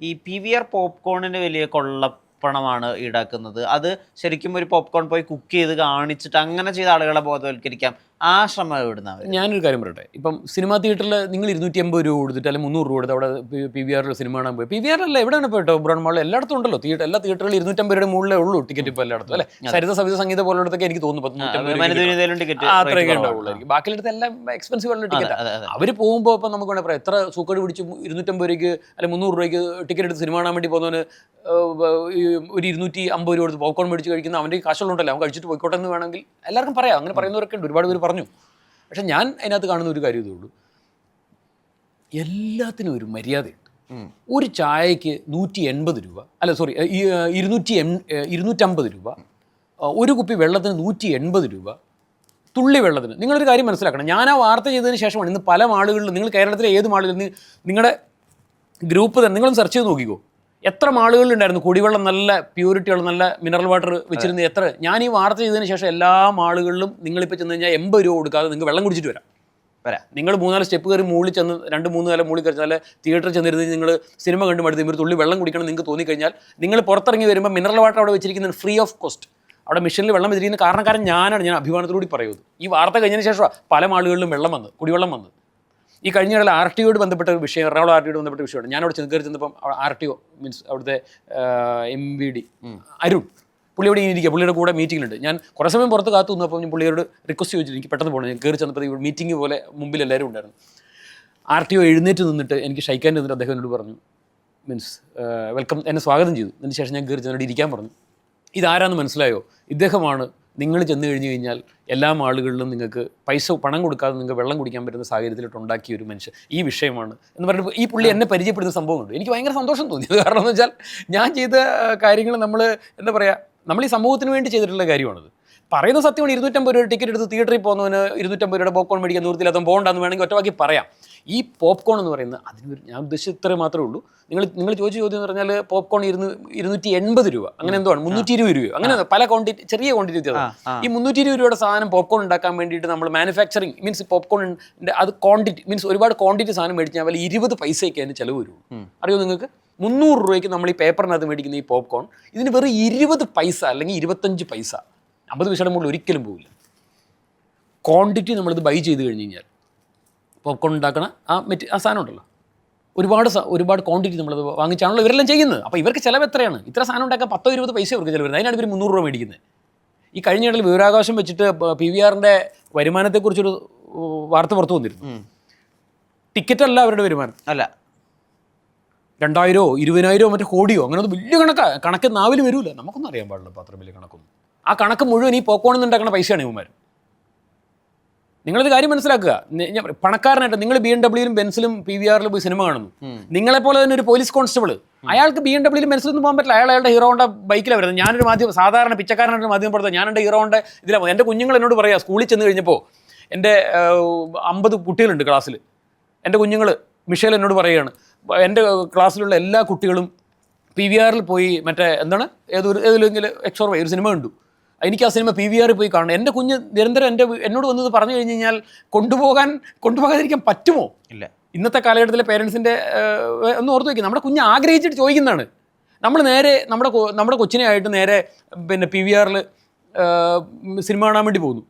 ഈ P V R പോപ്കോണിന് വലിയ കൊള്ളപ്പണമാണ് ഈടാക്കുന്നത്. അത് ശരിക്കും ഒരു പോപ്കോൺ പോയി കുക്ക് ചെയ്ത് കാണിച്ചിട്ട് അങ്ങനെ ചെയ്ത ആളുകളെ ബോധവൽക്കരിക്കാം. ആ ശ്രമം ഇവിടുന്ന് ഞാനൊരു കാര്യം പറയട്ടെ. ഇപ്പം സിനിമാ തിയേറ്ററിൽ നിങ്ങൾ ഇരുന്നൂറ്റി അമ്പത് രൂപ കൊടുത്തിട്ട് അല്ലെങ്കിൽ മുന്നൂറ് രൂപ കൊടുത്ത് അവിടെ പി വി ആറിൽ സിനിമ കാണാൻ പോയി. പി വി ആറിലല്ല എവിടെയാണ് കേട്ടോ ബ്രൗൺ മാളിൽ? എല്ലായിടത്തും ഉണ്ടല്ലോ. തിയേറ്റർ എല്ലാ തിയേറ്ററിലും ഇരുന്നൂറ്റമ്പത് രൂപയുടെ മുകളിലേ ഉള്ളൂ ടിക്കറ്റ് ഇപ്പോൾ എല്ലായിടത്തും. അല്ലേ? സരിത സവിത സംഗീത പോലുള്ളതൊക്കെ എനിക്ക് തോന്നുന്നു അത്രയൊക്കെ ബാക്കി ബാക്കിയെടുത്ത് എല്ലാം എക്സ്പെൻസീവ് ഉള്ള ടിക്കറ്റ് അവർ പോകുമ്പോൾ ഇപ്പം നമുക്ക് വേണേൽ പറയാം. എത്ര സൂക്കേട് പിടിച്ച് ഇരുന്നൂറ്റമ്പത് രൂപയ്ക്ക് അല്ലെങ്കിൽ മുന്നൂറ് രൂപയ്ക്ക് ടിക്കറ്റ് എടുത്ത് സിനിമ കാണാൻ വേണ്ടി പോകുന്നവന് ഒരു ഇരുന്നൂറ്റി അമ്പത് രൂപ കൊടുത്ത് പോപ്കോൺ മേടിച്ച് കഴിക്കുന്ന അവന്റെ കാശുള്ളതുണ്ടല്ലോ അവൻ കഴിച്ചിട്ട് പോയിക്കോട്ടെ എന്ന് വേണമെങ്കിൽ എല്ലാവർക്കും പറയാം. അങ്ങനെ പറയുന്നവരൊക്കെ ഉണ്ട്. ഒരുപാട് പേര് പറഞ്ഞു. പക്ഷെ ഞാൻ അതിനകത്ത് കാണുന്ന ഒരു കാര്യം ഇതേ ഉള്ളൂ. എല്ലാത്തിനും ഒരു മര്യാദയുണ്ട്. ഒരു ചായക്ക് നൂറ്റി എൺപത് രൂപ അല്ല സോറി ഇരുന്നൂറ്റി എൺ ഇരുന്നൂറ്റമ്പത് രൂപ ഒരു കുപ്പി വെള്ളത്തിന് നൂറ്റി എൺപത് രൂപ തുള്ളി വെള്ളത്തിന്. നിങ്ങളൊരു കാര്യം മനസ്സിലാക്കണം. ഞാൻ ആ വാർത്ത ചെയ്തതിന് ശേഷമാണ് ഇന്ന് പല മാളുകളിലും നിങ്ങൾ കേരളത്തിലെ ഏത് മാളുകളിൽ നിങ്ങളുടെ ഗ്രൂപ്പ് തന്നെ നിങ്ങളും സെർച്ച് ചെയ്ത് നോക്കിക്കോ. എത്ര മാളുകളിലുണ്ടായിരുന്നു കുടിവെള്ളം നല്ല പ്യൂരിറ്റിയുള്ള നല്ല മിനറൽ വാട്ടർ വെച്ചിരുന്ന എത്ര? ഞാൻ ഈ വാർത്ത ചെയ്തതിന് ശേഷം എല്ലാ മാളുകളിലും നിങ്ങളിപ്പോൾ ചെന്ന് കഴിഞ്ഞാൽ എൺപത് രൂപ കൊടുക്കാതെ നിങ്ങൾക്ക് വെള്ളം കുടിച്ചിട്ട് വരാം. വരാം. നിങ്ങൾ മൂന്നാൽ സ്റ്റെപ്പ് കയറി മുകളിൽ ചെന്ന് രണ്ട് മൂന്ന് നില മുകളിൽ കയറി നല്ല തിയേറ്ററിൽ ചെന്നിരുന്ന് നിങ്ങൾ സിനിമ കണ്ടു മടുത്ത് ഒരു തുള്ളി വെള്ളം കുടിക്കണം നിങ്ങൾക്ക് തോന്നിക്കഴിഞ്ഞാൽ നിങ്ങൾ പുറത്തിറങ്ങി വരുമ്പോൾ മിനറൽ വാട്ടർ അവിടെ വെച്ചിരിക്കുന്നത് ഫ്രീ ഓഫ് കോസ്റ്റ് അവിടെ മിഷനിൽ വെള്ളം വെച്ചിരിക്കുന്ന കാരണക്കാരൻ ഞാനാണ്. ഞാൻ അഭിമാനത്തോടുകൂടി പറയുന്നത്. ഈ വാർത്ത കഴിഞ്ഞതിന് ശേഷമാണ് പല ആളുകളിലും വെള്ളം വന്ന് കുടിവെള്ളം വന്ന് ഈ കഴിഞ്ഞ ഇടയിൽ ആർ ടി ഒയോട് ബന്ധപ്പെട്ട ഒരു വിഷയം എറണാകുളം ആർ ടി ഒയോട് ബന്ധപ്പെട്ട വിഷയമാണ് ഞാൻ അവിടെ ചെന്ന് കയറി ചെന്നപ്പം ആർ ടി ഒ മീൻസ് അവിടുത്തെ എം വി ഡി അരുൺ പുള്ളി അവിടെ ഇരിക്കുക. പുള്ളിയുടെ കൂടെ മീറ്റിങ്ങിലുണ്ട്. ഞാൻ കുറേ സമയം പുറത്ത് കാത്തു നിന്നപ്പോൾ ഞാൻ പുള്ളിയോട് റിക്വസ്റ്റ് ചോദിച്ചിട്ട് എനിക്ക് പെട്ടെന്ന് പോകണം. ഞാൻ കയറി ചെന്നപ്പോൾ മീറ്റിംഗ് പോലെ മുമ്പിൽ എല്ലാവരും ഉണ്ടായിരുന്നു. ആർ ടി ഒ എഴുന്നേറ്റ് നിന്നിട്ട് എനിക്ക് ഷൈക്കാൻ നിന്നിട്ട് അദ്ദേഹം എന്നോട് പറഞ്ഞു മീൻസ് വെൽക്കം എന്നെ സ്വാഗതം ചെയ്തു. അതിന് ശേഷം ഞാൻ കയറി ചെന്നിട്ട് ഇരിക്കാൻ പറഞ്ഞു. ഇതാരാന്ന് മനസ്സിലായോ? ഇദ്ദേഹമാണ് നിങ്ങൾ ചെന്ന് കഴിഞ്ഞു കഴിഞ്ഞാൽ എല്ലാ ആളുകളിലും നിങ്ങൾക്ക് പൈസ പണം കൊടുക്കാതെ നിങ്ങൾക്ക് വെള്ളം കുടിക്കാൻ പറ്റുന്ന സാഹചര്യത്തിലോട്ട് ഉണ്ടാക്കിയ ഒരു മനുഷ്യൻ ഈ വിഷയമാണ് എന്ന് പറഞ്ഞപ്പോൾ ഈ പുള്ളി എന്നെ പരിചയപ്പെടുന്ന സംഭവമുണ്ട്. എനിക്ക് ഭയങ്കര സന്തോഷം തോന്നിയത് കാരണം എന്ന് വെച്ചാൽ ഞാൻ ചെയ്ത കാര്യങ്ങൾ നമ്മൾ എന്താ പറയുക നമ്മൾ ഈ സമൂഹത്തിന് വേണ്ടി ചെയ്തിട്ടുള്ള കാര്യമാണത്. പറയുന്ന സത്യമാണ് ഇരുന്നൂറ്റമ്പത് രൂപ ടിക്കറ്റ് എടുത്ത് തിയേറ്ററിൽ പോകുന്നവന് ഇരുന്നൂറ്റമ്പത് രൂപയുടെ പോപ്കോൺ മേടിക്കാൻ ദൂരത്തില്ലാത്ത പോകണ്ടെന്ന് വേണമെങ്കിൽ ഒറ്റവാക്കി പറയാം. ഈ പോപ്കോൺ എന്ന് പറയുന്നത് അതിനൊരു ഞാൻ ഉദ്ദേശിച്ചത് ഇത്രേ മാത്രമേ ഉള്ളൂ. നിങ്ങൾ നിങ്ങൾ ചോദിച്ച ചോദ്യം എന്ന് പറഞ്ഞാൽ പോപ്കോൺ ഇരുന്ന് ഇരുന്നൂറ്റി എൺപത് രൂപ. അങ്ങനെ എന്തോ ആണ് മുന്നൂറ്റി ഇരുപത് രൂപ അങ്ങനെ പല ക്വാണ്ടിറ്റി ചെറിയ ക്വാണ്ടിറ്റി വ്യത്യാസം ഈ മുന്നൂറ്റി ഇരുപത് രൂപയുടെ സാധനം പോപ്കോൺ ഉണ്ടാക്കാൻ വേണ്ടിയിട്ട് നമ്മൾ മാനുഫാക്ചറിങ് മീൻസ് പോപ്കോൺ അത് ക്വാണ്ടിറ്റി മീൻസ് ഒരുപാട് ക്വാണ്ടിറ്റി സാധനം മേടിച്ചാൽ വല്ല ഇരുപത് പൈസയൊക്കെ അതിന് ചിലവ് വരുള്ളൂ. അറിയോ നിങ്ങൾക്ക്? മുന്നൂറ് രൂപയ്ക്ക് നമ്മൾ ഈ പേപ്പറിനകത്ത് മേടിക്കുന്ന ഈ പോപ്കോൺ ഇതിന് വെറും ഇരുപത് പൈസ അല്ലെങ്കിൽ ഇരുപത്തഞ്ച് പൈസ. അമ്പത് പൈസയുടെ മുകളിൽ ഒരിക്കലും പോകില്ല ക്വാണ്ടിറ്റി നമ്മളിത് ബൈ ചെയ്ത് കഴിഞ്ഞ് കഴിഞ്ഞാൽ. പോപ്കോൺ ഉണ്ടാക്കണ ആ മെറ്റ് ആ സാധനം ഉണ്ടല്ലോ. ഒരുപാട് ഒരുപാട് ക്വാണ്ടിറ്റി നമ്മളത് വാങ്ങിച്ചാണല്ലോ ഇവരെല്ലാം ചെയ്യുന്നത്. അപ്പോൾ ഇവർക്ക് ചിലവ് എത്രയാണ്? ഇത്ര സാധനം ഉണ്ടാക്കാൻ പത്തോ ഇരുപത് പൈസ ഇവർക്ക് ചിലവ് വരുന്നത്. അതിനാണ് ഇവർ മുന്നൂറ് രൂപ മേടിക്കുന്നത്. ഈ കഴിഞ്ഞ ഇടയിൽ വിവരാകാശം വെച്ചിട്ട് പി വി ആറിന്റെ വരുമാനത്തെക്കുറിച്ചൊരു വാർത്ത പുറത്തു വന്നിരുന്നു. ടിക്കറ്റ് അല്ല അവരുടെ വരുമാനം. അല്ല. രണ്ടായിരമോ ഇരുപതിനായിരമോ മറ്റേ കോടിയോ അങ്ങനെ ഒന്നും വലിയ കണക്കാണ് കണക്ക് നാവിൽ വരില്ല നമുക്കൊന്നും അറിയാൻ പാടില്ല അത്ര വലിയ കണക്കൊന്നും. ആ കണക്ക് മുഴുവൻ ഈ പോക്കോണിൽ നിന്ന് ഉണ്ടാക്കുന്ന പൈസയാണ് ഇവന്മാർ നിങ്ങളിത് കാര്യം മനസ്സിലാക്കുക. പണക്കാരനായിട്ട് നിങ്ങൾ ബി എം ഡബ്ല്യൂലും ബെൻസിലും പി വി ആറിലും പോയി സിനിമ കാണുന്നു. നിങ്ങളെ പോലെ തന്നെ ഒരു പോലീസ് കോൺസ്റ്റബിൾ അയാൾക്ക് ബി എം ഡബ്ല്യൂലും ബെൻസിലൊന്നും പോകാൻ പറ്റില്ല. അയാൾ അയാളുടെ ഹീറോയുടെ ബൈക്കിലാണ് വരുന്നത്. ഞാനൊരു മാധ്യമം സാധാരണ പിച്ചക്കാരനായിട്ട് മാധ്യമം പുറത്ത് ഞാൻ എന്റെ ഹീറോയുടെ ഇതിലാണ് എന്റെ കുഞ്ഞുങ്ങൾ എന്നോട് പറയാം സ്കൂളിൽ ചെന്ന് കഴിഞ്ഞപ്പോൾ എന്റെ അമ്പത് കുട്ടികളുണ്ട് ക്ലാസ്സിൽ എന്റെ കുഞ്ഞുങ്ങൾ മിഷേൽ എന്നോട് പറയുകയാണ്. എന്റെ ക്ലാസ്സിലുള്ള എല്ലാ കുട്ടികളും പി വി ആറിൽ പോയി മറ്റേ എന്താണ്? ഏതൊരു ഏതിലെങ്കിലും എക്സോർ ഒരു സിനിമ കണ്ടു. എനിക്ക് ആ സിനിമ പി വി ആറിൽ പോയി കാണണം. എന്റെ കുഞ്ഞ് നിരന്തരം എന്റെ എന്നോട് വന്നത് പറഞ്ഞു കഴിഞ്ഞ് കഴിഞ്ഞാൽ കൊണ്ടുപോകാൻ കൊണ്ടുപോകാതിരിക്കാൻ പറ്റുമോ? ഇല്ല. ഇന്നത്തെ കാലഘട്ടത്തിലെ പേരൻസിന്റെ ഒന്ന് ഓർത്ത് വയ്ക്കും നമ്മുടെ കുഞ്ഞ് ആഗ്രഹിച്ചിട്ട് ചോദിക്കുന്നതാണ്. നമ്മൾ നേരെ നമ്മുടെ നമ്മുടെ കൊച്ചിനെ ആയിട്ട് നേരെ പിന്നെ പി വി ആറിൽ സിനിമ കാണാൻ വേണ്ടി പോകുന്നു.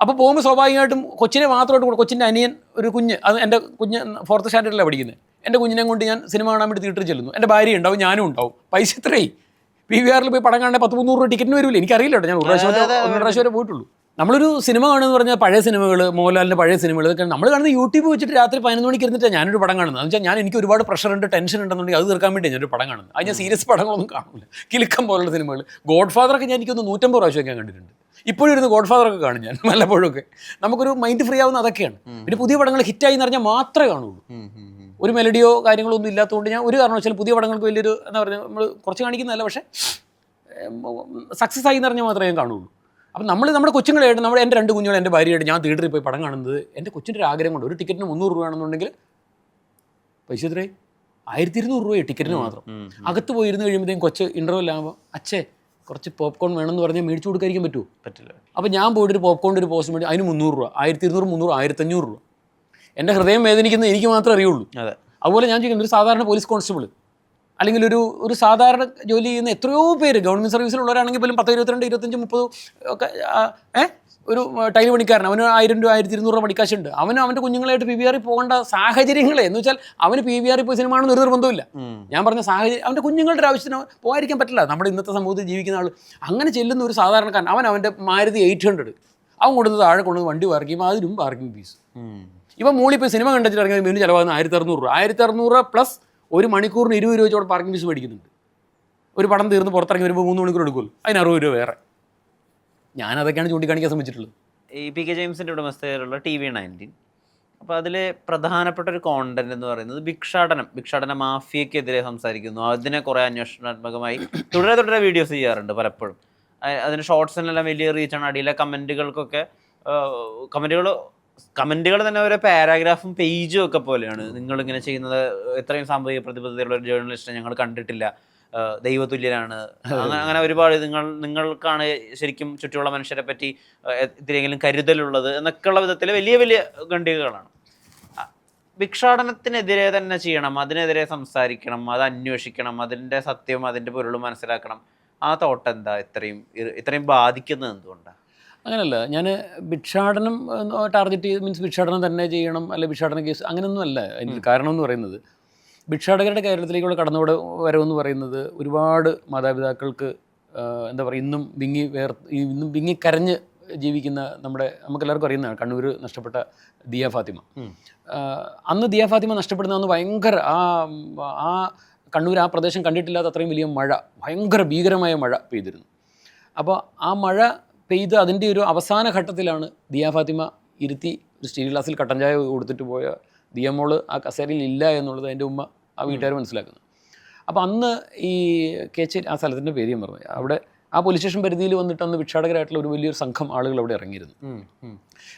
അപ്പോൾ പോകുമ്പോൾ സ്വാഭാവികമായിട്ടും കൊച്ചിനെ മാത്രമായിട്ട് കൊച്ചിന്റെ അനിയൻ ഒരു കുഞ്ഞ് അത് എന്റെ കുഞ്ഞ് ഫോർത്ത് സ്റ്റാൻഡേർഡിലാണ് പഠിക്കുന്നത്. എന്റെ കുഞ്ഞിനെ കൊണ്ട് ഞാൻ സിനിമ കാണാൻ വേണ്ടി തിയേറ്ററിൽ ചെല്ലുന്നു. എന്റെ ഭാര്യ ഉണ്ടാവും ഞാനും ഉണ്ടാവും. പൈസ ഇത്രയും പി വി ആറിൽ പോയി പടം കാണാൻ പത്ത് മുന്നൂറ് രൂപ ടിക്കറ്റിന് വരില്ല എനിക്കറിയില്ല കേട്ടോ ഞാൻ ഒരു പ്രാവശ്യം ഒന്നര ഒന്ന് പ്രാവശ്യം വരെ പോയിട്ടുള്ളൂ. നമ്മളൊരു സിനിമ കാണുമെന്ന് പറഞ്ഞാൽ പഴയ സിനിമകൾ മോഹൻലാലിന്റെ പഴയ സിനിമകൾ ഇതൊക്കെ നമ്മൾ കാണുന്ന യൂട്യൂബ് വെച്ചിട്ട് രാത്രി പതിനൊന്ന് മണിക്ക് ഇരുന്നിട്ടാണ് ഞാനൊരു പടം കാണുന്നത്. എന്ന് വെച്ചാൽ ഞാൻ എനിക്ക് ഒരുപാട് പ്രഷർ ഉണ്ട് ടെൻഷൻ ഉണ്ടെന്നുണ്ടെങ്കിൽ അത് തീർക്കാൻ വേണ്ടി ഞാനൊരു പടം കാണുന്നത്. അത് ഞാൻ സീരിയസ് പടങ്ങളൊന്നും കാണില്ല കിലുക്കം പോലുള്ള സിനിമകൾ ഗോഡ് ഫാദറൊക്കെ ഞാൻ എനിക്കൊന്ന് നൂറ്റമ്പത് പ്രാവശ്യമൊക്കെ ഞാൻ കണ്ടിട്ടുണ്ട്. ഇപ്പോഴും ഇരുന്ന് ഗോഡ് ഫാദറൊക്കെ കാണും ഞാൻ വല്ലപ്പോഴൊക്കെ നമുക്കൊരു മൈൻഡ് ഫ്രീ ആവുന്ന അതൊക്കെയാണ്. പിന്നെ പുതിയ പടങ്ങൾ ഹിറ്റായി എന്ന് പറഞ്ഞാൽ മാത്രമേ കാണുള്ളൂ. ഒരു മെലഡിയോ കാര്യങ്ങളോ ഒന്നും ഇല്ലാത്തതുകൊണ്ട് ഞാൻ ഒരു കാരണവശാലും പുതിയ പടങ്ങൾക്ക് വലിയൊരു എന്താ പറയുക നമ്മൾ കുറച്ച് കാണിക്കുന്നതല്ല പക്ഷേ സക്സസ് ആയി എന്ന് പറഞ്ഞാൽ മാത്രമേ ഞാൻ കാണുള്ളൂ അപ്പം നമ്മൾ നമ്മുടെ കൊച്ചുങ്ങളായിട്ട് നമ്മുടെ എന്റെ രണ്ട് കുഞ്ഞുങ്ങൾ എന്റെ ഭാര്യയായിട്ട് ഞാൻ തിയേറ്ററിൽ പോയി പടം കാണുന്നത് എന്റെ കൊച്ചിന്റെ ഒരു ആഗ്രഹം കൊണ്ട്. ഒരു ടിക്കറ്റിന് മുന്നൂറ് രൂപയാണെന്നുണ്ടെങ്കിൽ പൈസ എത്രയായി? ആയിരത്തി ഇരുന്നൂറ് രൂപയെ ടിക്കറ്റിന് മാത്രം. അകത്ത് പോയിരുന്ന് കഴിയുമ്പോഴത്തേക്കും കൊച്ച് ഇന്റർവെൽ ആകുമ്പോൾ അച്ഛേ കുറച്ച് പോപ്കോൺ വേണമെന്ന് പറഞ്ഞാൽ മേടിച്ചു കൊടുക്കാതിരിക്കാൻ പറ്റുമോ? പറ്റില്ല. അപ്പോൾ ഞാൻ പോയിട്ട് ഒരു പോപ്കോണിന്റെ ഒരു പോസ്റ്റ് മേടിച്ചു അതിന് മുന്നൂറ് രൂപ ആയിരത്തി ഇരുന്നൂറ് മുന്നൂറ് ആയിരത്തഞ്ഞൂറ് രൂപ. എന്റെ ഹൃദയം വേദനിക്കുന്നത് എനിക്ക് മാത്രമേ അറിയുള്ളൂ. അതെ. അതുപോലെ ഞാൻ ചോദിക്കുന്നത് ഒരു സാധാരണ പോലീസ് കോൺസ്റ്റബിൾ അല്ലെങ്കിൽ ഒരു ഒരു സാധാരണ ജോലി ചെയ്യുന്ന എത്രയോ പേര് ഗവൺമെന്റ് സർവീസിലുള്ളവരാണെങ്കിൽ പോലും പത്ത് ഇരുപത്തിരണ്ട് ഇരുപത്തഞ്ച് മുപ്പത് ഒക്കെ ഏ? ഒരു ടൈൽ പണിക്കാരൻ അവന് ആയിരം രൂപ ആയിരത്തി ഇരുന്നൂറ് രൂപ പണിക്കാശുണ്ട്. അവന് അവന്റെ കുഞ്ഞുങ്ങളായിട്ട് പി വി ആറിൽ പോകേണ്ട സാഹചര്യങ്ങളെ എന്ന് വെച്ചാൽ അവന് പി വി ആറിൽ പോയി സിനിമ ആണെന്ന് ഒരു നിർബന്ധമില്ല ഞാൻ പറഞ്ഞ സാഹചര്യം അവന്റെ കുഞ്ഞുങ്ങളുടെ ആവശ്യത്തിന് പോകാതിരിക്കാൻ പറ്റില്ല. നമ്മുടെ ഇന്നത്തെ സമൂഹത്തിൽ ജീവിക്കുന്ന ആൾ അങ്ങനെ ചെല്ലുന്ന ഒരു സാധാരണക്കാരൻ അവൻ അവന്റെ മാരുതി എയ്റ്റ് ഹൺഡ്രഡ് അവൻ കൊടുത്ത് താഴെ കൊണ്ടുവന്ന് വണ്ടി പാർക്കിയും അതിനും പാർക്കിംഗ് ഫീസ്. ഇപ്പം മോളിപ്പോൾ സിനിമ കണ്ടിട്ട് ഇറങ്ങിയ മിനിറ്റ് ചിലവാകുന്ന ആയിരത്തി അറുന്നൂറ് രൂപ. ആയിരത്തി അറുന്നൂറ് പ്ലസ് ഒരു മണിക്കൂറിന് ഇരുപത് രൂപ വെച്ചോടെ പാർക്കിംഗ് ഫീസ് മേടിക്കുന്നുണ്ട്. ഒരു പടം തീർന്ന് പുറത്തിറങ്ങി വരുമ്പോൾ മൂന്ന് മണിക്കൂർ എടുക്കുമല്ലോ അതിന് അറുപത് രൂപ വേറെ. ഞാൻ അതൊക്കെയാണ് ചൂണ്ടിക്കാണിക്കാൻ ശ്രമിച്ചിട്ടുള്ളത്. ഈ പി കെ ജെയിംസിന്റെ ഉടമസ്ഥയിലുള്ള ടി വി നയന്റീൻ. അപ്പോൾ അതിൽ പ്രധാനപ്പെട്ട ഒരു കോണ്ടന്റ് എന്ന് പറയുന്നത് ഭിക്ഷാടനം. ഭിക്ഷാടന മാഫിയക്കെതിരെ സംസാരിക്കുന്നു. അതിനെ കുറേ അന്വേഷണാത്മകമായി തുടരെ തുടരെ വീഡിയോസ് ചെയ്യാറുണ്ട് പലപ്പോഴും. അതിന് ഷോർട്സിനെല്ലാം വലിയ റീച്ചാണ് അടിയിലെ കമന്റുകൾക്കൊക്കെ കമന്റുകൾ കമന്റുകൾ തന്നെ ഓരോ പാരാഗ്രാഫും പേജും ഒക്കെ പോലെയാണ്. നിങ്ങൾ ഇങ്ങനെ ചെയ്യുന്നത് ഇത്രയും സാമൂഹിക പ്രതിബദ്ധതയുള്ള ഒരു ജേർണലിസ്റ്റ് ഞങ്ങൾ കണ്ടിട്ടില്ല. ദൈവതുല്യനാണ്. അങ്ങനെ അങ്ങനെ ഒരുപാട് നിങ്ങൾ നിങ്ങൾക്കാണ് ശരിക്കും ചുറ്റുമുള്ള മനുഷ്യരെ പറ്റി ഇതിലെങ്കിലും കരുതലുള്ളത് എന്നൊക്കെയുള്ള വിധത്തിൽ വലിയ വലിയ ഖണ്ഡികകളാണ്. ഭിക്ഷാടനത്തിനെതിരെ തന്നെ ചെയ്യണം അതിനെതിരെ സംസാരിക്കണം അത് അന്വേഷിക്കണം അതിന്റെ സത്യവും അതിന്റെ പൊരുളും മനസ്സിലാക്കണം. ആ തോട്ട് എന്താ ഇത്രയും ഇത്രയും ബാധിക്കുന്നത് എന്തുകൊണ്ടാണ് അങ്ങനല്ല. ഞാൻ ഭിക്ഷാടനം ടാർഗറ്റ് ചെയ്ത് മീൻസ് ഭിക്ഷാടനം തന്നെ ചെയ്യണം അല്ലെ ഭിക്ഷാടന കേസ് അങ്ങനെയൊന്നുമല്ല അതിന്റെ കാരണം എന്ന് പറയുന്നത്. ഭിക്ഷാടകരുടെ കേരളത്തിലേക്കുള്ള കടന്നുകൂടെ വരവെന്ന് പറയുന്നത് ഒരുപാട് മാതാപിതാക്കൾക്ക് എന്താ പറയുക ഇന്നും വിങ്ങി വേർ ഇന്നും വിങ്ങി കരഞ്ഞ് ജീവിക്കുന്ന നമ്മുടെ നമുക്കെല്ലാവർക്കും അറിയുന്നതാണ് കണ്ണൂർ നഷ്ടപ്പെട്ട ദിയ ഫാത്തിമ. അന്ന് ദിയ ഫാത്തിമ നഷ്ടപ്പെടുന്ന അന്ന് ഭയങ്കര ആ ആ കണ്ണൂർ ആ പ്രദേശം കണ്ടിട്ടില്ലാത്ത അത്രയും വലിയ മഴ ഭയങ്കര ഭീകരമായ മഴ പെയ്തിരുന്നു. അപ്പോൾ ആ മഴ പെയ്ത് അതിന്റെ ഒരു അവസാന ഘട്ടത്തിലാണ് ദിയ ഫാത്തിമ ഇരുത്തി ഒരു സ്റ്റീൽ ഗ്ലാസ്സിൽ കട്ടൻ ചായ കൊടുത്തിട്ട് പോയ ദിയമോൾ ആ കസേരയിൽ ഇല്ല എന്നുള്ളത് എന്റെ ഉമ്മ ആ വീട്ടുകാർ മനസ്സിലാക്കുന്നു. അപ്പോൾ അന്ന് ഈ കേച്ചേരി ആ സ്ഥലത്തിന്റെ പേര് ഞാൻ പറഞ്ഞു അവിടെ ആ പോലീസ് സ്റ്റേഷൻ പരിധിയിൽ വന്നിട്ട് അന്ന് ഭിക്ഷാടകരായിട്ടുള്ള ഒരു വലിയൊരു സംഘം ആളുകൾ അവിടെ ഇറങ്ങിയിരുന്നു.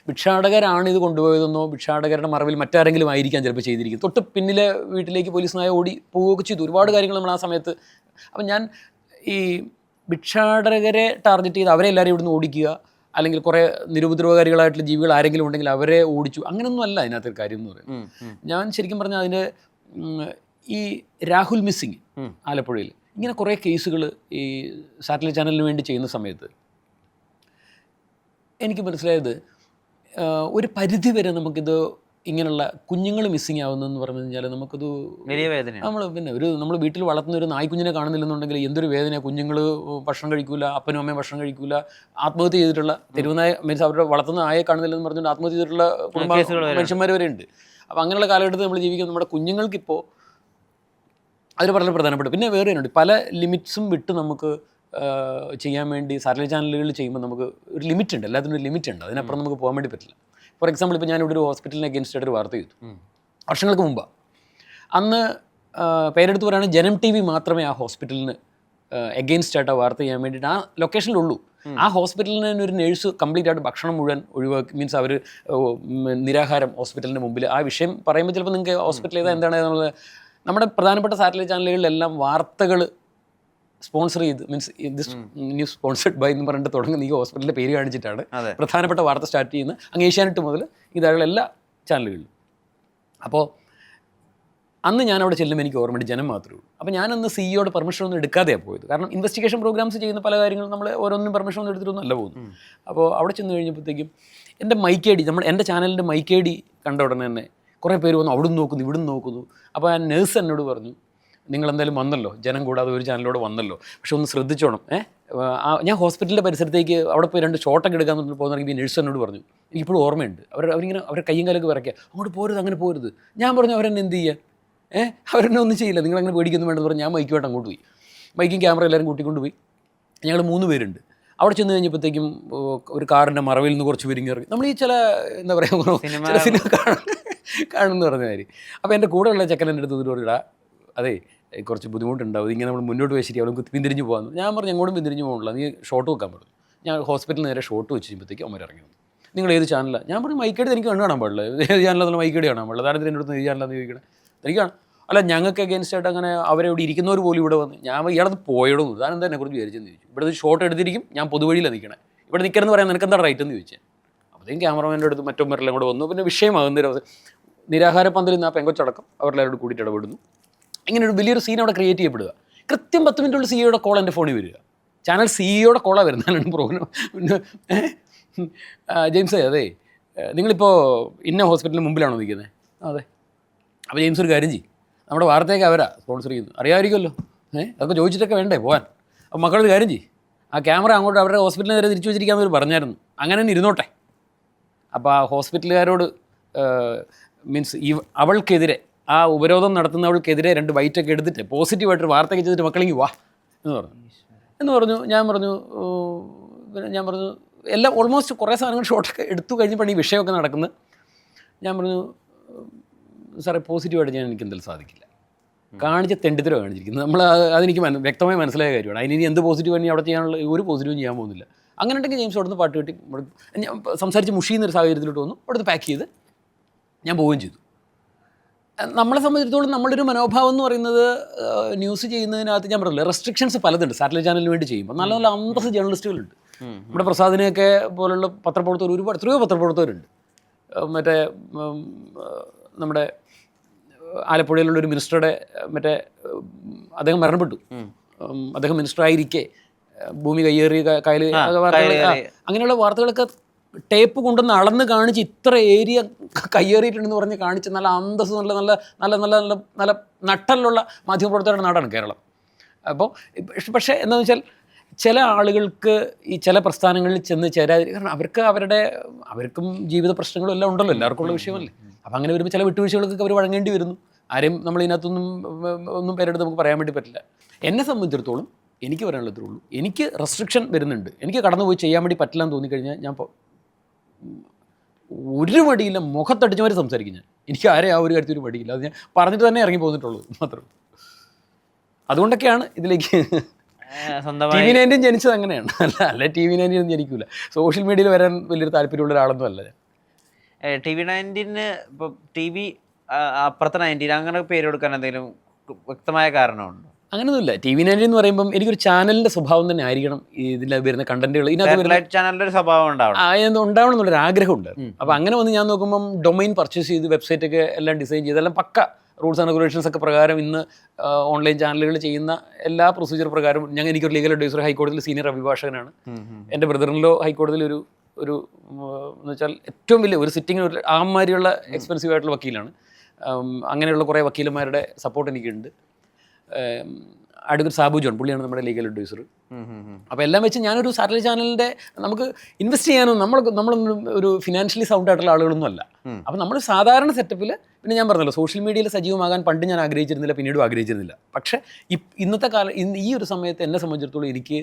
ഭിക്ഷാടകരാണ് ഇത് കൊണ്ടുപോയതെന്നോ ഭിക്ഷാടകരുടെ മറവിൽ മറ്റാരെങ്കിലും ആയിരിക്കാൻ ചിലപ്പോൾ ചെയ്തിരിക്കും തൊട്ട് പിന്നിലെ വീട്ടിലേക്ക് പോലീസ് നായ ഓടി പോവുകയൊക്കെ ചെയ്തു. ഒരുപാട് കാര്യങ്ങൾ നമ്മൾ ആ സമയത്ത് അപ്പം ഞാൻ ഈ ഭിക്ഷാടകരെ ടാർഗറ്റ് ചെയ്ത് അവരെ എല്ലാവരും ഇവിടുന്ന് ഓടിക്കുക അല്ലെങ്കിൽ കുറേ നിരുപദ്രവകാരികളായിട്ടുള്ള ജീവികൾ ആരെങ്കിലും ഉണ്ടെങ്കിൽ അവരെ ഓടിച്ചു. അങ്ങനെയൊന്നും അല്ല അതിനകത്തൊരു കാര്യം എന്ന് പറയുന്നത്. ഞാൻ ശരിക്കും പറഞ്ഞാൽ അതിന്റെ ഈ രാഹുൽ മിസ്സിങ് ആലപ്പുഴയിൽ ഇങ്ങനെ കുറേ കേസുകൾ ഈ സാറ്റലൈറ്റ് ചാനലിന് വേണ്ടി ചെയ്യുന്ന സമയത്ത് എനിക്ക് മനസ്സിലായത് ഒരു പരിധി വരെ നമുക്കിത് ഇങ്ങനെയുള്ള കുഞ്ഞുങ്ങൾ മിസ്സിങ് ആവുന്നതെന്ന് പറഞ്ഞു കഴിഞ്ഞാൽ നമുക്കത് വലിയ വേദന നമ്മൾ പിന്നെ ഒരു നമ്മൾ വീട്ടിൽ വളർത്തുന്ന ഒരു നായ്ക്കുഞ്ഞിനെ കാണുന്നില്ലെന്നുണ്ടെങ്കിൽ എന്തൊരു വേദന കുഞ്ഞുങ്ങൾ ഭക്ഷണം കഴിക്കൂല അപ്പനും അമ്മയും ഭക്ഷണം കഴിക്കൂല ആത്മഹത്യ ചെയ്തിട്ടുള്ള തെരുവുനായ മീൻസ് അവരുടെ വളർത്തുന്ന നായെ കാണുന്നില്ലെന്ന് പറഞ്ഞുകൊണ്ട് ആത്മഹത്യ ചെയ്തിട്ടുള്ള കുടുംബ. മനുഷ്യന്മാർ വരെ. ഉണ്ട്. അപ്പോൾ അങ്ങനെയുള്ള കാലഘട്ടത്തിൽ നമ്മൾ ജീവിക്കുന്ന നമ്മുടെ കുഞ്ഞുങ്ങൾക്കിപ്പോൾ അതിൽ വളരെ പ്രധാനപ്പെട്ട പിന്നെ വേറെ ഉണ്ട് പല ലിമിറ്റ്സും വിട്ട് നമുക്ക് ചെയ്യാൻ വേണ്ടി സാറ്റലൈറ്റ് ചാനലുകളിൽ ചെയ്യുമ്പോൾ നമുക്ക് ഒരു ലിമിറ്റ് ഉണ്ട്. എല്ലാത്തിനും ഒരു ലിമിറ്റ് ഉണ്ട്. അതിനപ്പുറം നമുക്ക് പോകാൻ വേണ്ടി പറ്റില്ല. ഫോർ എക്സാമ്പിൾ ഇപ്പോൾ ഞാനിവിടെ ഒരു ഹോസ്പിറ്റലിനെ അഗേൻസ്റ്റ് ആയിട്ട് ഒരു വാർത്ത ചെയ്തു. വർഷങ്ങൾക്ക് മുമ്പാണ് അന്ന് പേരെടുത്ത് പറയുകയാണെങ്കിൽ ജനം ടി വി മാത്രമേ ആ ഹോസ്പിറ്റലിന് എഗെയിൻസ്റ്റ് ആയിട്ട് ആ വാർത്ത ചെയ്യാൻ വേണ്ടിയിട്ട് ആ ലൊക്കേഷനിലുള്ളൂ ആ ഹോസ്പിറ്റലിന് തന്നെ ഒരു നേഴ്സ് കംപ്ലീറ്റ് ആയിട്ട് ഭക്ഷണം മുഴുവൻ ഒഴിവാക്കി മീൻസ് അവർ നിരാഹാരം ഹോസ്പിറ്റലിന്റെ മുമ്പിൽ. ആ വിഷയം പറയുമ്പോൾ ചിലപ്പോൾ നിങ്ങൾക്ക് ഹോസ്പിറ്റൽ ഏതാ എന്താണ് നമ്മുടെ പ്രധാനപ്പെട്ട സാറ്റലൈറ്റ് ചാനലുകളിലെല്ലാം വാർത്തകൾ സ്പോൺസർ ചെയ്ത് means this news sponsored by എന്ന് പറഞ്ഞിട്ട് തുടങ്ങുന്ന ഈ ഹോസ്പിറ്റലിന്റെ പേര് കാണിച്ചിട്ടാണ് പ്രധാനപ്പെട്ട വാർത്ത സ്റ്റാർട്ട് ചെയ്യുന്ന അങ്ങ് ഏഷ്യാനെറ്റ് മുതൽ ഇതായുള്ള എല്ലാ ചാനലുകളിലും. അപ്പോൾ അന്ന് ഞാൻ അവിടെ ചെല്ലുമ്പോൾ എനിക്ക് ഓർമ്മയുണ്ട് ജനം മാത്രമേ ഉള്ളൂ. അപ്പോൾ ഞാനന്ന് സിഇയോട് പെർമിഷൻ ഒന്നും എടുക്കാതെയാണ് പോയത്. കാരണം ഇൻവെസ്റ്റിഗേഷൻ പ്രോഗ്രാംസ് ചെയ്യുന്ന പല കാര്യങ്ങളും നമ്മൾ ഓരോന്നും പെർമിഷൻ ഒന്നും എടുത്തിട്ടൊന്നും അല്ല പോകുന്നു അപ്പോൾ അവിടെ ചെന്ന് കഴിഞ്ഞപ്പോഴത്തേക്കും എന്റെ മൈക്ക് ഐ ഡി നമ്മൾ എന്റെ ചാനലിന്റെ മൈക്ക് ഐ ഡി കണ്ട ഉടനെ തന്നെ കുറേ പേര് വന്നു അവിടുന്ന് നോക്കുന്നു ഇവിടുന്ന് നോക്കുന്നു. അപ്പോൾ ആ നേഴ്സ് എന്നോട് പറഞ്ഞു നിങ്ങൾ എന്തായാലും വന്നല്ലോ. ജനം കൂടാതെ ഒരു ചാനലിലൂടെ വന്നല്ലോ. പക്ഷെ ഒന്ന് ശ്രദ്ധിച്ചോണം. ഏ? ഞാൻ ഹോസ്പിറ്റലിന്റെ പരിസരത്തേക്ക് അവിടെ പോയി രണ്ട് ഷോട്ടൊക്കെ എടുക്കാൻ വേണ്ടി പോകുന്ന ഈ നഴ്സ് എന്നോട് പറഞ്ഞു. എനിക്കിപ്പോഴും ഓർമ്മയുണ്ട്. അവർ അവരിങ്ങനെ അവരെ കയ്യും കാലൊക്കെ വിറയ്ക്കുക. അങ്ങോട്ട് പോരുത് അങ്ങനെ പോരുത്. ഞാൻ പറഞ്ഞു അവരെന്നെ എന്ത് ചെയ്യുക ഏഹ് അവരെന്നെ ഒന്നും ചെയ്യില്ല. നിങ്ങൾ അങ്ങനെ പേടിക്കൊന്നും വേണ്ടെന്ന് പറഞ്ഞ് ഞാൻ മൈക്കുമായിട്ട് അങ്ങോട്ട് പോയി. മൈക്കും ക്യാമറ എല്ലാവരും കൂട്ടിക്കൊണ്ട് പോയി. ഞങ്ങൾ മൂന്ന് പേരുണ്ട്. അവിടെ ചെന്ന് കഴിഞ്ഞപ്പോഴത്തേക്കും ഒരു കാറിന്റെ മറവിൽ നിന്ന് കുറച്ച് പേരിങ്ങി ഇറങ്ങി നമ്മൾ ഈ ചില എന്താ പറയുക സിനിമ- ചില സിനിമ കാണുന്ന പറഞ്ഞ കാര്യം അപ്പോൾ എന്റെ കൂടെയുള്ള ചെക്കൻ എന്റെ അടുത്ത് പറഞ്ഞിടാ അതെ കുറച്ച് ബുദ്ധിമുട്ടുണ്ടാവും. ഇങ്ങനെ നമ്മൾ മുന്നോട്ട് പോയി ശരിയാവും പിന്തിരിഞ്ഞ് പോകാമെന്ന് ഞാൻ പറഞ്ഞു എങ്ങോട്ടും പിന്തിരിഞ്ഞ് പോകണില്ല. നീ ഷോട്ട് വെക്കാൻ പറഞ്ഞു. ഞാൻ ഹോസ്പിറ്റലിൽ നേരെ ഷോട്ട് വെച്ച് കഴിയുമ്പോഴത്തേക്കും അമ്മ ഇറങ്ങി വന്നു. നിങ്ങൾ ഏത് ചാനലാണ് ഞാൻ പറഞ്ഞു മൈക്കേഡ് എനിക്ക് കണ്ടു കാണാൻ പാടില്ല. ഏത് ചാനലാണ് മൈക്കേഡ് കാണാൻ പാടില്ല. അതാണ് എന്റെ അടുത്ത് ഏത് ചാനലാന്ന് ചോദിക്കണം? എനിക്കാണ് അല്ല ഞങ്ങൾക്ക് അഗേൻസ്റ്റ് ആയിട്ട് അങ്ങനെ അവരെ ഇവിടെ ഇരിക്കുന്നവർ പോലും ഇവിടെ വന്ന് ഞാൻ ഇയാളത് പോയടോ താൻ എന്താ എന്നെക്കുറിച്ച് വിചാരിച്ചെന്ന് ചോദിച്ചു? ഇവിടെ ഷോട്ട് എടുത്തിരിക്കും. ഞാൻ പൊതുവഴിയിലാണ് നിൽക്കണേ ഇവിടെ നിൽക്കണമെന്ന് പറയാൻ നിനക്ക് എന്താ റൈറ്റ് എന്ന് ചോദിച്ചേ? അപ്പോഴത്തേക്കും ക്യാമറമാന്റെ അടുത്ത് മറ്റൊമ്മരെല്ലാം കൂടെ വന്നു. പിന്നെ വിഷയമാകുന്ന ഒരു നിരാഹാര പന്തലിൽ നിന്ന് ആ പെങ്കൊച്ചടക്കം അവരെല്ലാവരോട് കൂടിയിട്ട് ഇടപെടുന്നു. ഇങ്ങനെ ഒരു വലിയൊരു സീൻ അവിടെ ക്രിയേറ്റ് ചെയ്യപ്പെടുക. കൃത്യം പത്ത് മിനിറ്റുള്ള സിഇയുടെ കോൾ എന്റെ ഫോണിൽ വരിക. ചാനൽ സിഇയുടെ കോളാണ് വരുന്നതാണ് പ്രോഗ്രാം ജെയിംസ് അതെ. നിങ്ങളിപ്പോൾ ഇന്ന ഹോസ്പിറ്റലിന് മുമ്പിലാണോ നിൽക്കുന്നത്? അതെ. അപ്പോൾ ജെയിംസ് ഒരു കാര്യം ചെയ്യും. നമ്മുടെ വാർത്തയൊക്കെ അവരാ സ്പോൺസർ ചെയ്യുന്നു അറിയാമായിരിക്കുമല്ലോ. ഏഹ് അതൊക്കെ ചോദിച്ചിട്ടൊക്കെ വേണ്ടേ പോകാൻ അപ്പോൾ മക്കളൊരു കാര്യം ചെയ്യും. ആ ക്യാമറ അങ്ങോട്ട് അവരുടെ ഹോസ്പിറ്റലിനെ നേരെ തിരിച്ചു വെച്ചിരിക്കാമെന്ന് പറഞ്ഞായിരുന്നു. അങ്ങനെ തന്നെ ഇരുന്നോട്ടെ. അപ്പോൾ ആ ഹോസ്പിറ്റലുകാരോട് മീൻസ് അവൾക്കെതിരെ ആ ഉപരോധം നടത്തുന്നവൾക്കെതിരെ രണ്ട് വൈറ്റൊക്കെ എടുത്തിട്ട് പോസിറ്റീവായിട്ട് വാർത്ത കഴിച്ചിട്ട് മക്കളെങ്കിൽ വാ എന്ന് പറഞ്ഞു. എന്ന് പറഞ്ഞു ഞാൻ പറഞ്ഞു പിന്നെ ഞാൻ പറഞ്ഞു എല്ലാം ഓൾമോസ്റ്റ് കുറേ സാധനങ്ങൾ ഷോട്ടൊക്കെ എടുത്തു കഴിഞ്ഞപ്പോൾ ഈ വിഷയമൊക്കെ നടക്കുന്നത്. ഞാൻ പറഞ്ഞു സാറേ പോസിറ്റീവായിട്ട് ഞാൻ എനിക്ക് എന്തായാലും സാധിക്കില്ല. കാണിച്ച തെണ്ടിത്തരം കാണിച്ചിരിക്കുന്നത്. നമ്മൾ അത് അതെനിക്ക് മന വ്യക്തമായി മനസ്സിലായ കാര്യമാണ്. അതിന് ഇനി എന്ത് പോസിറ്റീവ് ഇനി അവിടെ ചെയ്യാനുള്ള ഒരു പോസിറ്റീവും ചെയ്യാൻ പോകുന്നില്ല. അങ്ങനെ ഉണ്ടെങ്കിൽ ജെയിംസ് അവിടുന്ന് പാട്ട് കിട്ടി സംസാരിച്ച് മുഷിയുന്ന ഒരു സാഹചര്യത്തിലോട്ട് വന്നു. അവിടുന്ന് പാക്ക് ചെയ്ത് ഞാൻ പോവുകയും ചെയ്തു. നമ്മളെ സംബന്ധിച്ചിടത്തോളം നമ്മളൊരു മനോഭാവം എന്ന് പറയുന്നത് ന്യൂസ് ചെയ്യുന്നതിനകത്ത് ഞാൻ പറഞ്ഞില്ല റെസ്ട്രിക്ഷൻസ് പലതുണ്ട്. സാറ്റലൈറ്റ് ചാനലിന് വേണ്ടി ചെയ്യുമ്പോൾ നല്ല നല്ല അന്തസ് ജേർണലിസ്റ്റുകളുണ്ട് നമ്മുടെ പ്രസാദിനെയൊക്കെ പോലുള്ള പത്രപ്രവർത്തകർ ഒരുപാട് എത്രയോ പത്രപ്രവർത്തകരുണ്ട്. മറ്റേ നമ്മുടെ ആലപ്പുഴയിലുള്ള ഒരു മിനിസ്റ്ററുടെ മറ്റേ അദ്ദേഹം മരണപ്പെട്ടു. അദ്ദേഹം മിനിസ്റ്റർ ആയിരിക്കെ. ഭൂമി കയ്യേറി കയ്യിൽ കയൽ. അങ്ങനെയുള്ള വാർത്തകളൊക്കെ ടേപ്പ് കൊണ്ടുവന്ന് അളന്ന് കാണിച്ച് ഇത്ര ഏരിയ കയ്യേറിയിട്ടുണ്ടെന്ന് പറഞ്ഞ് കാണിച്ച് നല്ല അന്തസ് നല്ല നല്ല നല്ല നല്ല നല്ല നല്ല നട്ടലുള്ള മാധ്യമപ്രവർത്തകരുടെ നാടാണ് കേരളം. അപ്പോൾ പക്ഷേ എന്താണെന്ന് വെച്ചാൽ ചില ആളുകൾക്ക് ഈ ചില പ്രസ്ഥാനങ്ങളിൽ ചെന്ന് ചേരാതി കാരണം അവർക്ക് അവരുടെ അവർക്കും ജീവിത പ്രശ്നങ്ങളും എല്ലാം ഉണ്ടല്ലോ എല്ലാവർക്കും ഉള്ള വിഷയമല്ലേ. അപ്പം അങ്ങനെ വരുമ്പോൾ ചില വിട്ടുവീഴ്ചകൾക്കൊക്കെ അവർ വഴങ്ങേണ്ടി വരുന്നു. ആരെയും നമ്മൾ ഇതിനകത്തൊന്നും ഒന്നും പേരെടുത്ത് നമുക്ക് പറയാൻ വേണ്ടി പറ്റില്ല. എന്നെ സംബന്ധിച്ചിടത്തോളം എനിക്ക് പറയാനുള്ളതേ ഉള്ളൂ. എനിക്ക് റെസ്ട്രിക്ഷൻ വരുന്നുണ്ട്. എനിക്ക് കടന്നുപോയി ചെയ്യാൻ വേണ്ടി പറ്റില്ല എന്ന് തോന്നിക്കഴിഞ്ഞാൽ ഞാൻ ഒരു മടിയില്ല മാതിരി സംസാരിക്കും ഞാൻ. എനിക്ക് ആരെ ആ ഒരു കാര്യത്തിൽ ഒരു മടിയില്ല. അത് ഞാൻ പറഞ്ഞിട്ട് തന്നെ ഇറങ്ങി പോന്നിട്ടുള്ളൂ മാത്രം. അതുകൊണ്ടൊക്കെയാണ് ഇതിലേക്ക് ടി സ്വന്തമായി വി നയന്റീൻ ജനിച്ചത് അങ്ങനെയാണ്. അല്ല അല്ല ടി വി നയന്റീൻ ഒന്നും ജനിക്കൂല. സോഷ്യൽ മീഡിയയിൽ വരാൻ വലിയൊരു താല്പര്യമുള്ള ഒരാളൊന്നും അല്ല ഞാൻ. ടി വി നയന്റീന് ഇപ്പോൾ ടി വി അപ്പുറത്തെ നയന്റീൻ അങ്ങനെ പേര് കൊടുക്കാൻ എന്തെങ്കിലും വ്യക്തമായ കാരണമുണ്ടോ? അങ്ങനെയൊന്നുമില്ല ടി വി നയന്റീൻ എന്ന് പറയുമ്പോൾ എനിക്കൊരു ചാനലിന്റെ സ്വഭാവം തന്നെ ആയിരിക്കണം ഇതിൽ വരുന്ന കണ്ടന്റുകൾ ഇതിനകത്ത് ചാനലിന്റെ ഒരു സ്വഭാവം ഉണ്ടാവണം. ഉണ്ടാവണം എന്നുള്ളൊരു ആഗ്രഹമുണ്ട്. അപ്പൊ അപ്പോൾ അങ്ങനെ വന്ന് ഞാൻ നോക്കുമ്പോൾ ഡൊമൈൻ പർച്ചേസ് ചെയ്ത് വെബ്സൈറ്റ് ഒക്കെ എല്ലാം ഡിസൈൻ ചെയ്ത് എല്ലാം പക്ക റൂൾസ് ആൻഡ് റെഗുലേഷൻസ് ഒക്കെ പ്രകാരം ഇന്ന് ഓൺലൈൻ ചാനലുകൾ ചെയ്യുന്ന എല്ലാ പ്രൊസീജിയർ പ്രകാരം ഞങ്ങൾ എനിക്കൊരു ലീഗൽ അഡ്വൈസർ ഹൈക്കോടതിയിൽ സീനിയർ അഭിഭാഷകനാണ്. എന്റെ ബ്രദറിനിലോ ഹൈക്കോടതിയിൽ ഒരു ഒരു എന്ന് വെച്ചാൽ ഏറ്റവും വലിയ ഒരു സിറ്റിംഗ് ഒരു ആമാരിയുള്ള എക്സ്പെൻസീവ് ആയിട്ടുള്ള വക്കീലാണ്. അങ്ങനെയുള്ള കുറേ വക്കീലന്മാരുടെ സപ്പോർട്ട് എനിക്കുണ്ട്. അഡ്വക്കേറ്റ് സാബു ജോൺ പുള്ളിയാണ് നമ്മുടെ ലീഗൽ അഡ്വൈസർ അപ്പോൾ എല്ലാം വെച്ച് ഞാനൊരു സാറ്റലൈറ്റ് ചാനലിന്റെ നമുക്ക് ഇൻവെസ്റ്റ് ചെയ്യാനും നമ്മൾ നമ്മളൊന്നും ഒരു ഫിനാൻഷ്യലി സൗണ്ട് ആയിട്ടുള്ള ആളുകളൊന്നും അല്ല. അപ്പോൾ നമ്മൾ സാധാരണ സെറ്റപ്പിൽ പിന്നെ ഞാൻ പറഞ്ഞല്ലോ സോഷ്യൽ മീഡിയയിൽ സജീവമാകാൻ പണ്ട് ഞാൻ ആഗ്രഹിച്ചിരുന്നില്ല പിന്നീടും ആഗ്രഹിച്ചിരുന്നില്ല. പക്ഷേ ഇന്നത്തെ കാലം ഈ ഒരു സമയത്ത് എന്നെ സംബന്ധിച്ചിടത്തോളം എനിക്ക്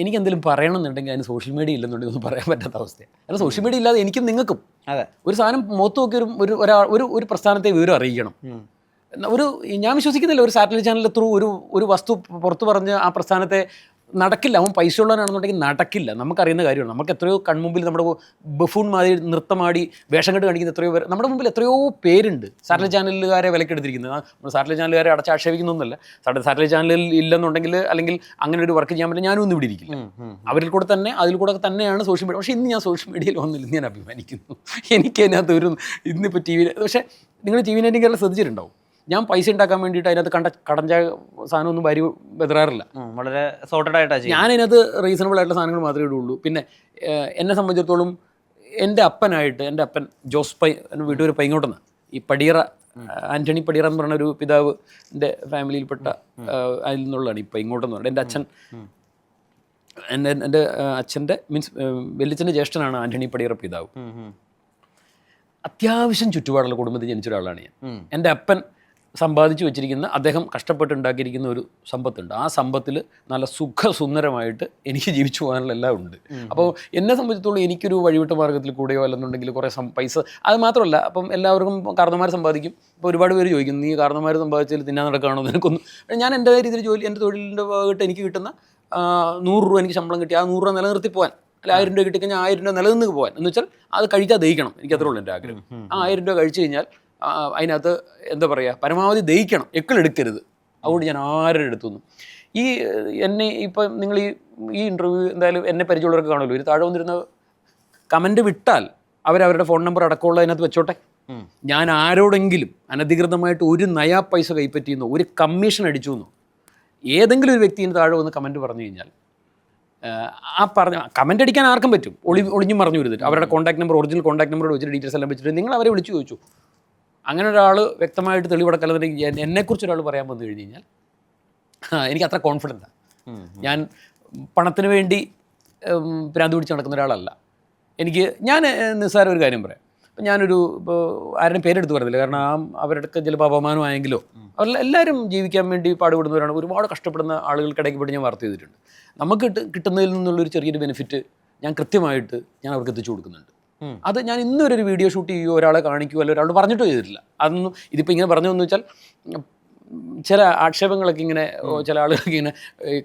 എനിക്ക് എന്തെങ്കിലും പറയണമെന്നുണ്ടെങ്കിൽ അതിന് സോഷ്യൽ മീഡിയ ഇല്ലെന്നുണ്ടെങ്കിൽ ഒന്നും പറയാൻ പറ്റാത്ത അവസ്ഥയാണ്. അല്ല സോഷ്യൽ മീഡിയ ഇല്ലാതെ എനിക്കും നിങ്ങൾക്കും അതെ. ഒരു സാധനം മുഖത്ത് നോക്കി ഒരു ഒരു ഒരാൾ ഒരു ഒരു പ്രസ്ഥാനത്തെ വിവരം അറിയിക്കണം. ഒരു ഞാൻ വിശ്വസിക്കുന്നില്ല ഒരു സാറ്റലൈറ്റ് ചാനൽ ത്രൂ ഒരു ഒരു വസ്തു പുറത്തു പറഞ്ഞ് ആ പ്രസ്ഥാനത്തെ നടക്കില്ല. അവൻ പൈസ ഉള്ളവനാണെന്നുണ്ടെങ്കിൽ നടക്കില്ല. നമുക്കറിയുന്ന കാര്യമാണ്. നമുക്ക് എത്രയോ കൺമുമ്പിൽ നമ്മുടെ ബഫൂൺ മാതിരി നൃത്തമാടി വേഷം കെട്ട് കാണിക്കുന്ന എത്രയോ പേര് നമ്മുടെ മുമ്പിൽ എത്രയോ പേരുണ്ട്. സാറ്റലൈറ്റ് ചാനലുകാരെ വിലക്കെടുത്തിരിക്കുന്നത്. സാറ്റലൈറ്റ് ചാനലുകാരെ അടച്ചാക്ഷേപിക്കുന്നൊന്നുമല്ല സാറ്റലൈറ്റ് ചാനലിൽ ഇല്ലെന്നുണ്ടെങ്കിൽ അല്ലെങ്കിൽ അങ്ങനെ ഒരു വർക്ക് ചെയ്യാൻ പറ്റില്ല. ഞാനും ഒന്നും ഇവിടെ ഇരിക്കില്ല. അവരിൽ കൂടെ തന്നെ അതിൽ കൂടെ തന്നെയാണ് സോഷ്യൽ മീഡിയ. പക്ഷേ ഇന്ന് ഞാൻ സോഷ്യൽ മീഡിയയിൽ വന്നില്ല ഞാൻ അഭിമാനിക്കുന്നു. എനിക്ക് അതിനകത്ത് ഒരു ഇന്നിപ്പോൾ ടി വിയിൽ പക്ഷേ നിങ്ങൾ ടി വി നൈന്റീൻ കേരളം ശ്രദ്ധിച്ചിട്ടുണ്ടാവും. ഞാൻ പൈസ ഉണ്ടാക്കാൻ വേണ്ടിയിട്ട് അതിനകത്ത് കണ്ട കടഞ്ച സാധനമൊന്നും വരി ബെതറാറില്ല. വളരെ സോർട്ടഡ് ആയിട്ടാണ് ഞാൻ അതിനകത്ത് റീസണബിൾ ആയിട്ടുള്ള സാധനങ്ങൾ മാത്രമേ ഇടുള്ളൂ. പിന്നെ എന്നെ സംബന്ധിച്ചിടത്തോളം എന്റെ അപ്പനായിട്ട് എന്റെ അപ്പൻ ജോസ് പൈ വീട്ടുകാർ പൈങ്ങോട്ടെന്ന്. ഈ പടിയറ ആന്റണി പടിയറ എന്ന് പറയുന്ന ഒരു പിതാവ് എന്റെ ഫാമിലിയിൽപ്പെട്ട അതിൽ നിന്നുള്ളതാണ് ഈ പൈങ്ങോട്ടെന്ന് പറഞ്ഞത്. എന്റെ അച്ഛൻ എന്റെ എന്റെ അച്ഛന്റെ മീൻസ് വെല്ലിച്ചന്റെ ജ്യേഷ്ഠനാണ് ആന്റണി പടിയറ പിതാവ്. അത്യാവശ്യം ചുറ്റുപാടുള്ള കുടുംബത്തിൽ ജനിച്ച ഒരാളാണ് ഞാൻ. എന്റെ അപ്പൻ സമ്പാദിച്ചു വെച്ചിരിക്കുന്ന അദ്ദേഹം കഷ്ടപ്പെട്ടുണ്ടാക്കിയിരിക്കുന്ന ഒരു സമ്പത്തുണ്ട്. ആ സമ്പത്തിൽ നല്ല സുഖസുന്ദരമായിട്ട് എനിക്ക് ജീവിച്ചു പോകാനുള്ള എല്ലാം ഉണ്ട്. അപ്പോൾ എന്നെ സംബന്ധിച്ചിടത്തോളം എനിക്കൊരു വഴിവിട്ട മാർഗത്തിൽ കൂടെയോ അല്ലെന്നുണ്ടെങ്കിൽ കുറേ പൈസ അത് മാത്രമല്ല അപ്പം എല്ലാവർക്കും കാരണന്മാർ സമ്പാദിക്കും. ഇപ്പോൾ ഒരുപാട് പേര് ചോദിക്കുന്നു നീ കാരണന്മാർ സമ്പാദിച്ചാൽ തിന്നാൻ നടക്കുകയാണോ? നിനക്കൊന്നും. ഞാൻ എന്റെ രീതിയിൽ ജോലി എന്റെ തൊഴിലിന്റെ ഭാഗമായിട്ട് എനിക്ക് കിട്ടുന്ന നൂറ് രൂപ എനിക്ക് ശമ്പളം കിട്ടി. ആ നൂറ് രൂപ നിലനിർത്തി പോകാൻ. അല്ല ആയിരം രൂപ കിട്ടിക്കഴിഞ്ഞാൽ ആയിരം രൂപ നിലനിന്ന് പോകാൻ. എന്ന് വെച്ചാൽ അത് കഴിച്ചാൽ ദഹിക്കണം. എനിക്ക് അത്രേ ഉള്ളൂ എന്റെ ആഗ്രഹം. ആ ആയിരം രൂപ കഴിച്ചു കഴിഞ്ഞാൽ അതിനകത്ത് എന്താ പറയുക പരമാവധി ദഹിക്കണം. എക്കളെടുക്കരുത് അതുകൊണ്ട് ഞാൻ ആരുടെ എടുത്തുന്നു ഈ എന്നെ ഇപ്പം നിങ്ങൾ ഈ ഈ ഇന്റർവ്യൂ എന്തായാലും എന്നെ പരിചയമുള്ളവർക്ക് കാണുമല്ലോ. ഒരു താഴെ വന്നിരുന്ന കമന്റ് വിട്ടാൽ അവരവരുടെ ഫോൺ നമ്പർ അടക്കമുള്ള അതിനകത്ത് വെച്ചോട്ടെ. ഞാൻ ആരോടെങ്കിലും അനധികൃതമായിട്ട് ഒരു നയാ പൈസ കൈപ്പറ്റിയെന്നോ ഒരു കമ്മീഷൻ അടിച്ചു എന്നോ ഏതെങ്കിലും ഒരു വ്യക്തിന് താഴെ വന്ന് കമന്റ് പറഞ്ഞു കഴിഞ്ഞാൽ ആ പറഞ്ഞ കമന്റ് അടിക്കാൻ ആർക്കും പറ്റും. ഒളി ഒളിഞ്ഞും പറഞ്ഞു വരുന്നിട്ട് അവരുടെ contact number original contact number വെച്ചിട്ട് ഡീറ്റെയിൽസ് എല്ലാം വെച്ചിട്ട് നിങ്ങൾ അവരെ വിളിച്ചു ചോദിച്ചു. അങ്ങനെ ഒരാൾ വ്യക്തമായിട്ട് തെളിവടക്കല്ലെന്നുണ്ടെങ്കിൽ എന്നെക്കുറിച്ച് ഒരാൾ പറയാൻ വന്നു കഴിഞ്ഞ് കഴിഞ്ഞാൽ എനിക്ക് അത്ര കോൺഫിഡന്റ് ഉം. ഞാൻ പണത്തിന് വേണ്ടി ഭ്രാന്ത് പിടിച്ച് നടക്കുന്ന ഒരാളല്ല. എനിക്ക് ഞാൻ നിസ്സാര ഒരു കാര്യം പറയാം. ഇപ്പം ഞാനൊരു ഇപ്പോൾ ആരുടെയും പേരെടുത്ത് പറയുന്നില്ല കാരണം ആ അവരുടെ ചിലപ്പോൾ അപമാനമായെങ്കിലോ അവരെല്ലാം എല്ലാവരും ജീവിക്കാൻ വേണ്ടി പാടുപെടുന്നവരാണ്. ഒരുപാട് കഷ്ടപ്പെടുന്ന ആളുകൾക്കിടയ്ക്ക് പെട്ട് ഞാൻ വാർത്ത ചെയ്തിട്ടുണ്ട്. നമുക്ക് കിട്ട് കിട്ടുന്നതിൽ നിന്നുള്ളൊരു ചെറിയൊരു ബെനിഫിറ്റ് ഞാൻ കൃത്യമായിട്ട് ഞാൻ അവർക്ക് എത്തിച്ചു കൊടുക്കുന്നുണ്ട്. അത് ഞാൻ ഇന്നൊരു ഒരു വീഡിയോ ഷൂട്ട് ചെയ്യുകയോ ഒരാളെ കാണിക്കുകയോ അല്ലെങ്കിൽ ഒരാളോട് പറഞ്ഞിട്ടോ ചെയ്തിട്ടില്ല. അതൊന്നും ഇതിപ്പോൾ ഇങ്ങനെ പറഞ്ഞു എന്ന് വെച്ചാൽ ചില ആക്ഷേപങ്ങളൊക്കെ ഇങ്ങനെ ചില ആളുകളൊക്കെ ഇങ്ങനെ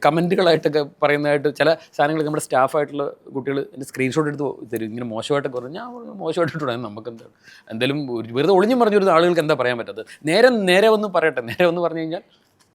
കമന്റുകളായിട്ടൊക്കെ പറയുന്നതായിട്ട് ചില സാധനങ്ങളൊക്കെ നമ്മുടെ സ്റ്റാഫായിട്ടുള്ള കുട്ടികൾ എന്റെ സ്ക്രീൻഷോട്ട് എടുത്ത് തരും. ഇങ്ങനെ മോശമായിട്ടൊക്കെ പറഞ്ഞു ഞാൻ മോശമായിട്ടിട്ടുണ്ടായിരുന്നു മോശമായിട്ടിട്ടുണ്ടോ നമുക്ക് എന്താ എന്തായാലും വെറുതെ ഒളിഞ്ഞും പറഞ്ഞു വരുന്ന ആളുകൾക്ക് എന്താ പറയാൻ പറ്റാത്തത്? നേരെ നേരെ ഒന്ന് പറയട്ടെ. നേരെ ഒന്ന് പറഞ്ഞു കഴിഞ്ഞാൽ